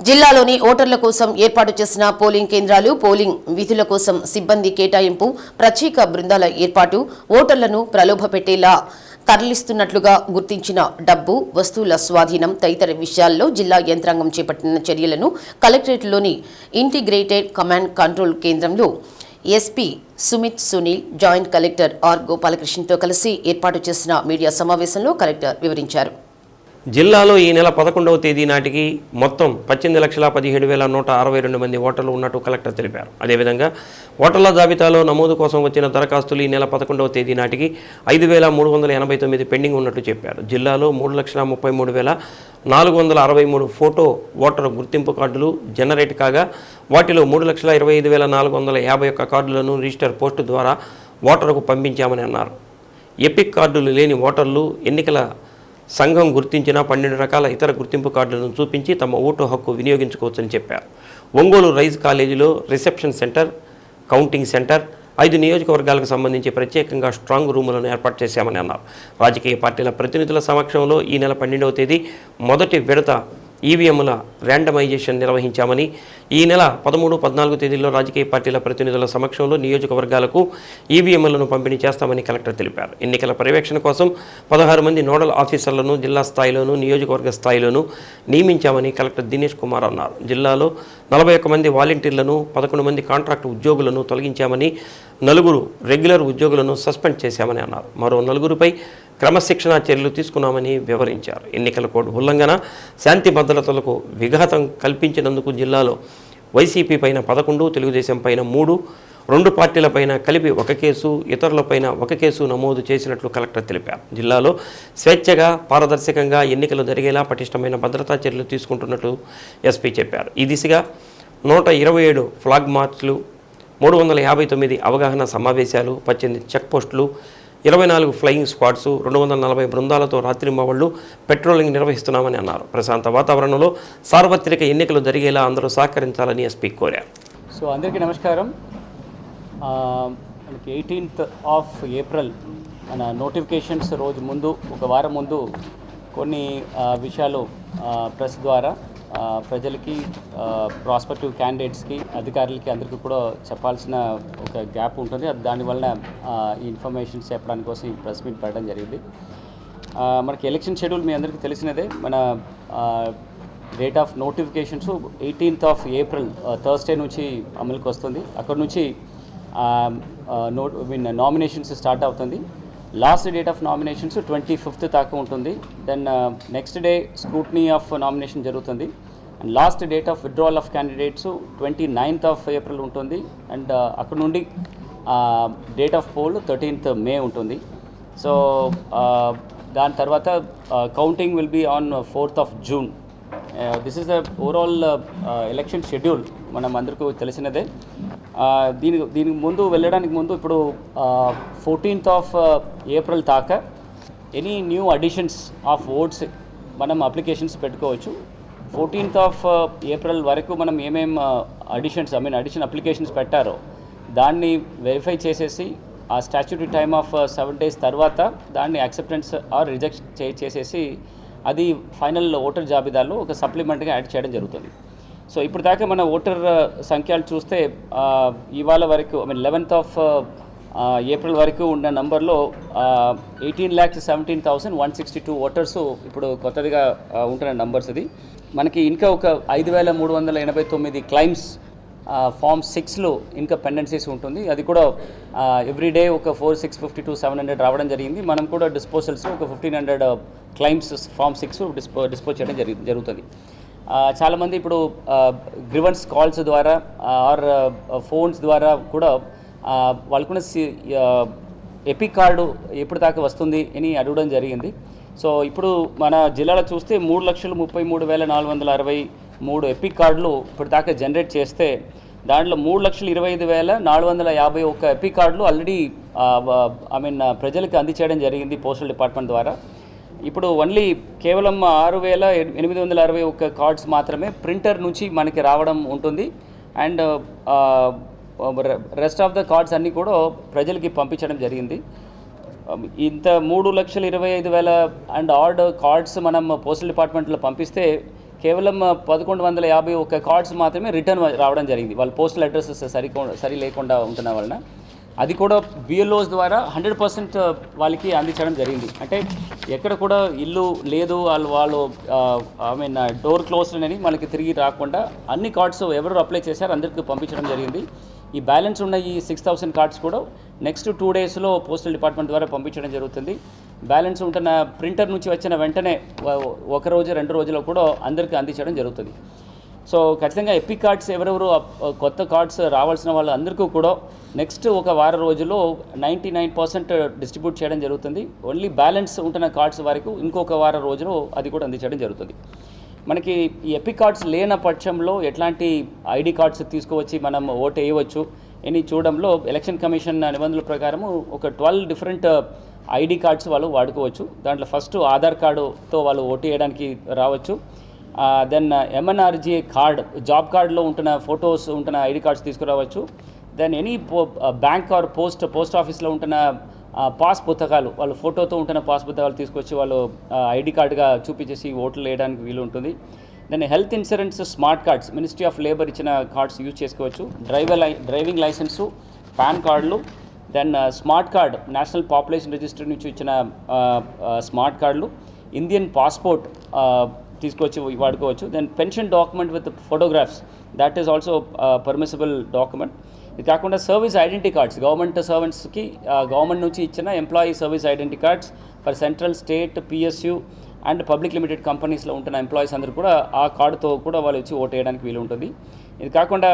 జిల్లాలోని ఓటర్ల కోసం ఏర్పాటు చేసిన పోలింగ్ కేంద్రాలు పోలింగ్ విధుల కోసం సిబ్బంది కేటాయింపు ప్రత్యేక బృందాల ఏర్పాటు ఓటర్లను ప్రలోభపెట్టేలా తరలిస్తున్నట్లుగా గుర్తించిన డబ్బు వస్తువుల స్వాధీనం తదితర విషయాల్లో జిల్లా యంత్రాంగం చేపట్టిన చర్యలను కలెక్టరేట్లోని ఇంటిగ్రేటెడ్ కమాండ్ కంట్రోల్ కేంద్రంలో SP Sumit Sunil joint collector R గోపాలకృష్ణతో కలిసి ఏర్పాటు చేసిన మీడియా సమావేశంలో కలెక్టర్ వివరించారు. జిల్లాలో ఈ నెల పదకొండవ తేదీ నాటికి మొత్తం పద్దెనిమిది లక్షల పదిహేడు వేల నూట అరవై రెండు మంది ఓటర్లు ఉన్నట్టు కలెక్టర్ తెలిపారు. అదేవిధంగా ఓటర్ల జాబితాలో నమోదు కోసం వచ్చిన దరఖాస్తులు ఈ నెల పదకొండవ తేదీ నాటికి ఐదు వేల మూడు వందల ఎనభై తొమ్మిది పెండింగ్ ఉన్నట్టు చెప్పారు. జిల్లాలో మూడు లక్షల ముప్పై మూడు వేల నాలుగు వందల అరవై మూడు ఫోటో ఓటర్ గుర్తింపు కార్డులు జనరేట్ కాగా వాటిలో మూడు లక్షల ఇరవై ఐదు వేల నాలుగు వందల యాభై ఒక్క కార్డులను రిజిస్టర్ పోస్టు ద్వారా ఓటర్కు పంపించామని అన్నారు. ఎపిక్ కార్డులు లేని ఓటర్లు ఎన్నికల సంఘం గుర్తించిన పన్నెండు రకాల ఇతర గుర్తింపు కార్డులను చూపించి తమ ఓటు హక్కు వినియోగించుకోవచ్చని చెప్పారు. ఒంగోలు రైజ్ కాలేజీలో రిసెప్షన్ సెంటర్ కౌంటింగ్ సెంటర్ ఐదు నియోజకవర్గాలకు సంబంధించి ప్రత్యేకంగా స్ట్రాంగ్ రూములను ఏర్పాటు చేశామని అన్నారు. రాజకీయ పార్టీల ప్రతినిధుల సమక్షంలో ఈ నెల పన్నెండవ తేదీ మొదటి విడత ఈవీఎంల ర్యాండమైజేషన్ నిర్వహించామని ఈ నెల పదమూడు పద్నాలుగు తేదీల్లో రాజకీయ పార్టీల ప్రతినిధుల సమక్షంలో నియోజకవర్గాలకు ఈవీఎంలను పంపిణీ చేస్తామని కలెక్టర్ తెలిపారు. ఎన్నికల పర్యవేక్షణ కోసం పదహారు మంది నోడల్ ఆఫీసర్లను జిల్లా స్థాయిలోనూ నియోజకవర్గ స్థాయిలోనూ నియమించామని కలెక్టర్ దినేష్ కుమార్ అన్నారు. జిల్లాలో నలభై ఒక్క మంది వాలంటీర్లను పదకొండు మంది కాంట్రాక్ట్ ఉద్యోగులను తొలగించామని నలుగురు రెగ్యులర్ ఉద్యోగులను సస్పెండ్ చేశామని అన్నారు. మరో నలుగురిపై క్రమశిక్షణా చర్యలు తీసుకున్నామని వివరించారు. ఎన్నికల కోడ్ ఉల్లంఘన శాంతి భద్రతలకు విఘాతం కల్పించినందుకు జిల్లాలో వైసీపీ పైన పదకొండు తెలుగుదేశం పైన మూడు రెండు పార్టీలపైన కలిపి ఒక కేసు ఇతరులపైన ఒక కేసు నమోదు చేసినట్లు కలెక్టర్ తెలిపారు. జిల్లాలో స్వేచ్ఛగా పారదర్శకంగా ఎన్నికలు జరిగేలా పటిష్టమైన భద్రతా చర్యలు తీసుకుంటున్నట్లు ఎస్పీ చెప్పారు. ఈ దిశగా నూట ఇరవై ఏడు ఫ్లాగ్ మార్చ్లు మూడు వందల యాభై తొమ్మిది అవగాహన సమావేశాలు పద్దెనిమిది చెక్పోస్టులు ఇరవై నాలుగు ఫ్లయింగ్ స్క్వాడ్స్ రెండు వందల నలభై బృందాలతో రాత్రింబవళ్ళు పెట్రోలింగ్ నిర్వహిస్తున్నామని అన్నారు. ప్రశాంత వాతావరణంలో సార్వత్రిక ఎన్నికలు జరిగేలా అందరూ సహకరించాలని ఎస్పీ కోరారు. సో అందరికీ నమస్కారం. మనకి ఎయిటీన్త్ ఆఫ్ ఏప్రిల్ మన నోటిఫికేషన్స్ రోజు ముందు ఒక వారం ముందు కొన్ని విషయాలు ప్రెస్ ద్వారా ప్రజలకి ప్రాస్పెక్టివ్ క్యాండిడేట్స్కి అధికారులకి అందరికీ కూడా చెప్పాల్సిన ఒక గ్యాప్ ఉంటుంది. అది దానివల్ల ఆ, ఈ ఇన్ఫర్మేషన్స్ చెప్పడానికి కోసం ఈ ప్రెస్ మీట్ పెట్టడం జరిగింది. మనకి ఎలక్షన్ షెడ్యూల్ మీ అందరికీ తెలిసినదే. మన date of notifications eighteenth of April Thursday నుంచి అమలుకి వస్తుంది అక్కడ నుంచి నోట్ మీన్ నామినేషన్స్ స్టార్ట్ అవుతుంది. Last date of nominations twenty fifth దాకా ఉంటుంది. Then next day scrutiny of nomination జరుగుతుంది. And last date of withdrawal of candidates twenty ninth of April ఉంటుంది అండ్ uh, అక్కడ నుండి date of poll thirteenth May ఉంటుంది. So uh, దాని తర్వాత counting will be on fourth of June this is the overall election schedule మనం అందరికీ తెలిసినదే. Uh, దీని దీనికి ముందు వెళ్ళడానికి ముందు ఇప్పుడు ఫోర్టీన్త్ ఆఫ్ ఏప్రిల్ దాకా any new additions of votes మనం అప్లికేషన్స్ పెట్టుకోవచ్చు. ఫోర్టీన్త్ ఆఫ్ ఏప్రిల్ వరకు మనం ఏమేం additions I mean addition applications పెట్టారో దాన్ని వెరిఫై చేసేసి ఆ statutory time of seven days తర్వాత దాన్ని యాక్సెప్టెన్స్ ఆర్ రిజెక్ట్ చే చేసేసి అది ఫైనల్ ఓటర్ జాబితాలో ఒక సప్లిమెంట్గా యాడ్ చేయడం జరుగుతుంది. సో ఇప్పుడు దాకా మన ఓటర్ సంఖ్యలు చూస్తే ఇవాళ వరకు I mean eleventh of April వరకు ఉన్న నంబర్లో eighteen lakhs seventeen thousand one sixty two voters ఇప్పుడు కొత్తదిగా ఉంటున్న నంబర్స్ ఇది. మనకి ఇంకా ఒక ఐదు వేల మూడు వందల ఎనభై తొమ్మిది క్లైమ్స్ ఫామ్ సిక్స్లో ఇంకా పెండెన్సీస్ ఉంటుంది. అది కూడా ఎవ్రీ డే ఒక four six fifty two seven hundred రావడం జరిగింది. మనం కూడా డిస్పోజల్స్ ఒక fifteen hundred claims form six డిస్పో dispose చేయడం జరి జరుగుతుంది. చాలామంది ఇప్పుడు గ్రివన్స్ కాల్స్ ద్వారా ఆర్ ఫోన్స్ ద్వారా కూడా వాళ్ళకున్న సి- ఎపిక్ కార్డు ఎప్పుడు దాకా వస్తుంది అని అడగడం జరిగింది. సో ఇప్పుడు మన జిల్లాలో చూస్తే మూడు లక్షలు ముప్పై మూడు వేల నాలుగు వందల అరవై మూడు ఎపిక్ కార్డులు ఇప్పుడు దాకా జనరేట్ చేస్తే దాంట్లో మూడు లక్షలు ఇరవై ఐదు వేల నాలుగు వందల యాభై ఒక్క ఎపీ కార్డులు ఆల్రెడీ ఐ మీన్ ప్రజలకు అందించడం జరిగింది పోస్టల్ డిపార్ట్మెంట్ ద్వారా. ఇప్పుడు ఓన్లీ కేవలం ఆరు వేల ఎనిమిది వందల అరవై ఒక్క కార్డ్స్ మాత్రమే ప్రింటర్ నుంచి మనకి రావడం ఉంటుంది. And rest of the cards అన్నీ కూడా ప్రజలకి పంపించడం జరిగింది. ఇంత మూడు లక్షల ఇరవై ఐదు వేల అండ్ ఆర్డ్ కార్డ్స్ మనం పోస్టల్ డిపార్ట్మెంట్లో పంపిస్తే కేవలం పదకొండు వందల యాభై ఒక్క కార్డ్స్ మాత్రమే రిటర్న్ రావడం జరిగింది. వాళ్ళ పోస్టల్ అడ్రస్సెస్ సరి సరి లేకుండా ఉంటున్న వలన. అది కూడా బిఎల్ఓస్ ద్వారా హండ్రెడ్ పర్సెంట్ వాళ్ళకి అందించడం జరిగింది. అంటే ఎక్కడ కూడా ఇల్లు లేదు వాళ్ళు వాళ్ళు ఐ మీన్ డోర్ క్లోజ్ అని మనకి తిరిగి రాకుండా అన్ని కార్డ్స్ ఎవరు అప్లై చేశారో అందరికీ పంపించడం జరిగింది. ఈ బ్యాలెన్స్ ఉన్న ఈ సిక్స్ థౌసండ్ కార్డ్స్ కూడా నెక్స్ట్ టూ డేస్లో పోస్టల్ డిపార్ట్మెంట్ ద్వారా పంపించడం జరుగుతుంది. బ్యాలెన్స్ ఉంటున్న ప్రింటర్ నుంచి వచ్చిన వెంటనే ఒక రోజు రెండు రోజుల్లో కూడా అందరికీ అందించడం జరుగుతుంది. సో ఖచ్చితంగా ఎపిక్ కార్డ్స్ ఎవరెవరు కొత్త కార్డ్స్ రావాల్సిన వాళ్ళు అందరికీ కూడా నెక్స్ట్ ఒక వారం రోజుల్లో నైంటీ నైన్ పర్సెంట్ డిస్ట్రిబ్యూట్ చేయడం జరుగుతుంది. ఓన్లీ బ్యాలెన్స్ ఉంటున్న కార్డ్స్ వరకు ఇంకొక వారం రోజులు అది కూడా అందించడం జరుగుతుంది. మనకి ఈ ఎపిక్ కార్డ్స్ లేని పక్షంలో ఎట్లాంటి ఐడి కార్డ్స్ తీసుకువచ్చి మనం ఓటు వేయవచ్చు అని చూడడంలో ఎలక్షన్ కమిషన్ నిబంధనల ప్రకారము ఒక ట్వెల్వ్ డిఫరెంట్ ఐడి కార్డ్స్ వాళ్ళు వాడుకోవచ్చు. దాంట్లో ఫస్ట్ ఆధార్ కార్డుతో వాళ్ళు ఓటు వేయడానికి రావచ్చు. దెన్ ఎంఎన్ఆర్జీ కార్డ్ జాబ్ కార్డులో ఉంటున్న ఫొటోస్ ఉంటున్న ఐడి కార్డ్స్ తీసుకురావచ్చు. దెన్ ఎనీ పో బ్యాంక్ ఆర్ పోస్ట్ పోస్ట్ ఆఫీస్లో ఉంటున్న పాస్ పుస్తకాలు వాళ్ళు ఫోటోతో ఉంటున్న పాస్ పుస్తకాలు తీసుకొచ్చి వాళ్ళు ఐడి కార్డుగా చూపించేసి ఓట్లు వేయడానికి వీలు ఉంటుంది. Then health insurance smart cards ministry of labour ఇచ్చిన కార్డ్స్ యూజ్ చేసుకోవచ్చు. డ్రైవర్ లై డ్రైవింగ్ లైసెన్సు పాన్ కార్డులు then smart card national population register నుంచి ఇచ్చిన స్మార్ట్ కార్డులు ఇండియన్ పాస్పోర్ట్ తీసుకొచ్చి వాడుకోవచ్చు. Then pension document with photographs that is also permissible document ఇది కాకుండా సర్వీస్ ఐడెంటిటీ కార్డ్స్ గవర్నమెంట్ సర్వెంట్స్కి గవర్నమెంట్ నుంచి ఇచ్చిన employee service identity cards for central state PSU and public limited కంపెనీస్లో ఉంటున్న ఎంప్లాయీస్ అందరూ కూడా ఆ కార్డుతో కూడా వాళ్ళు వచ్చి ఓటు వేయడానికి వీలు ఉంటుంది ఇది కాకుండా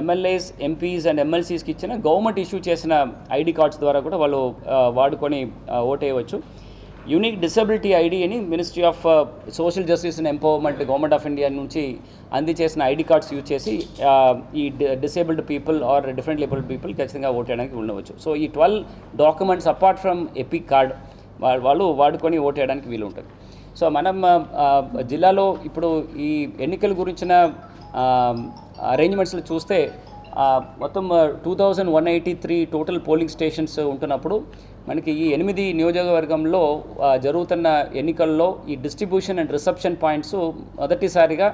ఎమ్మెల్యేస్ ఎంపీస్ అండ్ ఎమ్మెల్సీస్కి ఇచ్చిన గవర్నమెంట్ ఇష్యూ చేసిన ఐడి కార్డ్స్ ద్వారా కూడా వాళ్ళు వాడుకొని ఓటేయవచ్చు. యూనిక్ డిసబిలిటీ ఐడి అని ministry of social justice and empowerment government of India నుంచి అందిచేసిన ఐడి కార్డ్స్ యూజ్ చేసి ఈ disabled people or differently abled people ఖచ్చితంగా ఓట్ చేయడానికి ఉండవచ్చు. సో ఈ twelve documents apart from EPIC card వాళ్ళు వాడుకొని ఓట్ వీలు ఉంటుంది సో మనం జిల్లాలో ఇప్పుడు ఈ ఎన్నికల గురించిన అరేంజ్మెంట్స్లో చూస్తే మొత్తం two thousand one eighty three total polling stations ఉంటున్నప్పుడు మనకి ఈ ఎనిమిది నియోజకవర్గంలో జరుగుతున్న ఎన్నికల్లో ఈ డిస్ట్రిబ్యూషన్ అండ్ రిసెప్షన్ పాయింట్స్ మొదటిసారిగా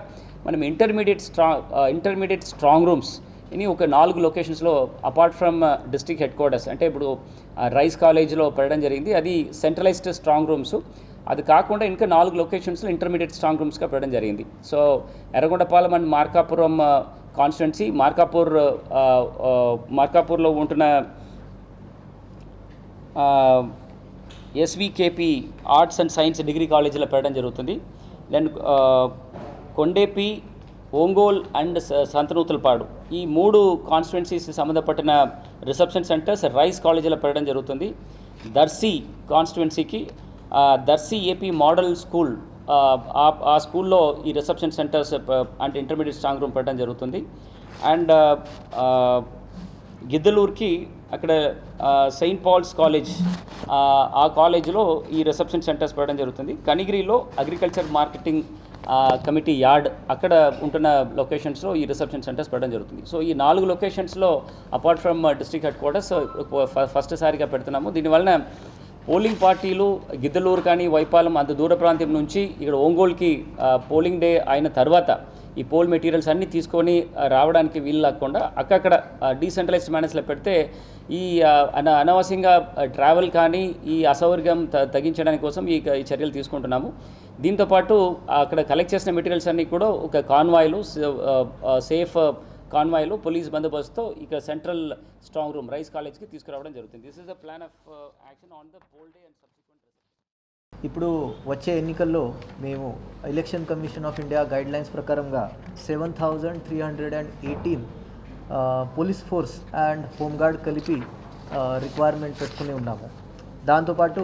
మనం ఇంటర్మీడియట్ స్ట్రా ఇంటర్మీడియట్ స్ట్రాంగ్ రూమ్స్ ఇని ఒక నాలుగు లొకేషన్స్లో apart from district headquarters అంటే ఇప్పుడు రైస్ కాలేజ్లో పెట్టడం జరిగింది. అది సెంట్రలైజ్డ్ స్ట్రాంగ్ రూమ్స్ అది కాకుండా ఇంకా నాలుగు లొకేషన్స్లో ఇంటర్మీడియట్ స్ట్రాంగ్ రూమ్స్గా పెట్టడం జరిగింది. So Erragondapalem and Markapuram constituency Markapur మార్కాపూర్లో ఉంటున్న SVKP arts and science degree కాలేజీలో పెట్టడం జరుగుతుంది. దెన్ కొండేపి ఒంగోల్ అండ్ స- సంతనూతలపాడు ఈ మూడు కాన్స్టిట్యున్సీస్ సంబంధపట్టిన రిసెప్షన్ సెంటర్స్ రైస్ కాలేజీలో పెట్టడం జరుగుతుంది. దర్శి కాన్స్టిట్యున్సీకి దర్శి ఏపీ మోడల్ స్కూల్ ఆ, ఆ- స్కూల్లో ఈ రిసెప్షన్ సెంటర్స్ అంటే ఇంటర్మీడియట్ స్ట్రాంగ్ రూమ్ పెట్టడం జరుగుతుంది. అండ్ గిద్దలూరుకి అక్కడ సెయింట్ పాల్స్ కాలేజ్ ఆ, కాలేజ్లో ఈ రిసెప్షన్ సెంటర్స్ పెట్టడం జరుగుతుంది. కనిగిరిలో అగ్రికల్చర్ మార్కెటింగ్ కమిటీ యార్డ్ అక్కడ ఉంటున్న లొకేషన్స్లో ఈ రిసెప్షన్ సెంటర్స్ పెట్టడం జరుగుతుంది. సో ఈ నాలుగు లొకేషన్స్లో apart from district headquarters first సారిగా పెడుతున్నాము. దీనివలన పోలింగ్ పార్టీలు గిద్దలూరు కానీ వైపాలెం అంత దూర ప్రాంతం నుంచి ఇక్కడ ఒంగోలుకి పోలింగ్ డే అయిన తర్వాత ఈ పోల్ మెటీరియల్స్ అన్నీ తీసుకొని రావడానికి వీలు లేకుండా అక్కడక్కడ డీసెంట్రలైజ్డ్ మేనేజ్లో పెడితే ఈ అన అనవసరంగా ట్రావెల్ కానీ ఈ అసౌకర్యం త తగ్గించడానికి కోసం ఈ ఈ చర్యలు తీసుకుంటున్నాము. దీంతోపాటు అక్కడ కలెక్ట్ చేసిన మెటీరియల్స్ అన్నీ కూడా ఒక కాన్వాయ్లు సేఫ్ కాన్వాయ్లో పోలీస్ బందోబస్తుతో ఇక సెంట్రల్ స్ట్రాంగ్ రూమ్ రైస్ కాలేజ్కి తీసుకురావడం జరుగుతుంది. This is the plan of action on the poll day and subsequent ఇప్పుడు వచ్చే ఎన్నికల్లో మేము election commission of India guidelines ప్రకారంగా seven thousand three hundred and eighteen police force and home guard కలిపి requirement పెట్టుకుని ఉన్నాము. దాంతోపాటు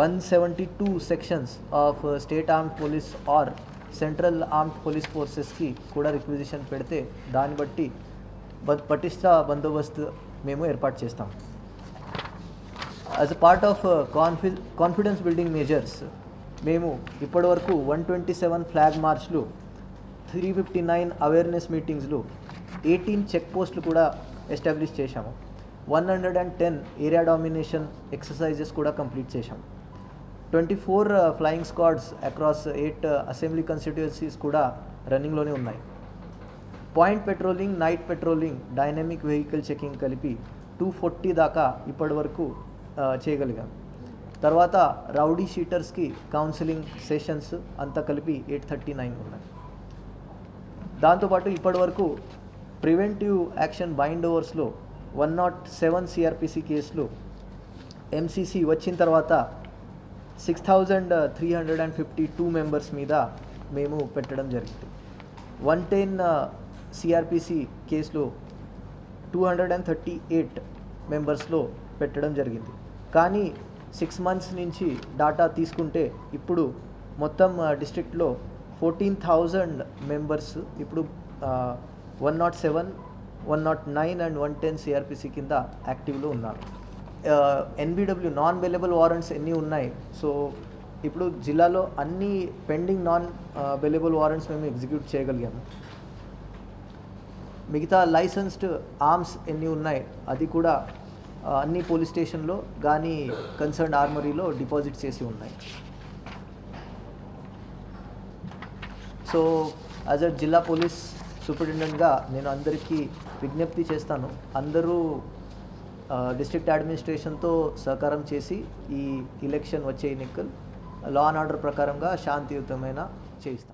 one seventy two sections of state arm police or central armed police ఫోర్సెస్కి కూడా రిక్విజిషన్ పెడితే దాన్ని బట్టి పటిష్ట బందోబస్తు మేము ఏర్పాటు చేస్తాం. యాజ్ అ పార్ట్ ఆఫ్ కాన్ఫి కాన్ఫిడెన్స్ బిల్డింగ్ మేజర్స్ మేము ఇప్పటివరకు వన్ ట్వంటీ సెవెన్ ఫ్లాగ్ మార్చ్లు త్రీ ఫిఫ్టీ నైన్ అవేర్నెస్ మీటింగ్స్లు ఎయిటీన్ చెక్ పోస్టులు కూడా ఎస్టాబ్లిష్ చేశాము. One hundred and ten area domination exercises కూడా కంప్లీట్ చేశాము twenty four flying squads across eight assembly constituencies కూడా రన్నింగ్లోనే ఉన్నాయి. Point patrolling night patrolling dynamic vehicle checking కలిపి టూ ఫార్టీ దాకా ఇప్పటి వరకు uh, చేయగలిగాం. తర్వాత రౌడీ షీటర్స్కి కౌన్సిలింగ్ సెషన్స్ అంతా కలిపి ఎయిట్ థర్టీ నైన్ ఉన్నాయి దాంతోపాటు ఇప్పటి వరకు ప్రివెంటివ్ యాక్షన్ బైండ్ ఓవర్స్లో వన్ నాట్ సెవెన్ సిఆర్పిసి కేసులు ఎంసీసీ వచ్చిన తర్వాత six thousand three hundred and fifty two members మీద మేము పెట్టడం జరిగింది. వన్ టెన్ సిఆర్పిసి కేసులో two hundred and thirty eight మెంబర్స్లో పెట్టడం జరిగింది. కానీ సిక్స్ మంత్స్ నుంచి డాటా తీసుకుంటే ఇప్పుడు మొత్తం డిస్ట్రిక్ట్లో ఫోర్టీన్ థౌజండ్ మెంబర్స్ ఇప్పుడు one nought seven one nought nine and one ten CrPC కింద యాక్టివ్లో ఉన్నారు. ఎన్బిడబ్ల్యూ నాన్ వెలబుల్ వారెంట్స్ ఎన్ని ఉన్నాయి? సో ఇప్పుడు జిల్లాలో అన్ని పెండింగ్ నాన్ వెలబుల్ వారెంట్స్ మేము ఎగ్జిక్యూట్ చేయగలిగాము. మిగతా లైసెన్స్డ్ ఆర్మ్స్ ఎన్ని ఉన్నాయి? అది కూడా అన్ని పోలీస్ స్టేషన్లో కానీ కన్సర్న్ ఆర్మరీలో డిపాజిట్ చేసి ఉన్నాయి. సో యాజ్ అ జిల్లా పోలీస్ సూపరింటెండెంట్గా నేను అందరికీ విజ్ఞప్తి చేస్తాను. అందరూ డిస్ట్రిక్ట్ అడ్మినిస్ట్రేషన్తో సహకారం చేసి ఈ ఎలక్షన్ వచ్చే ఎన్నికలు లా అండ్ ఆర్డర్ ప్రకారంగా శాంతియుతమైన చేయిస్తాం.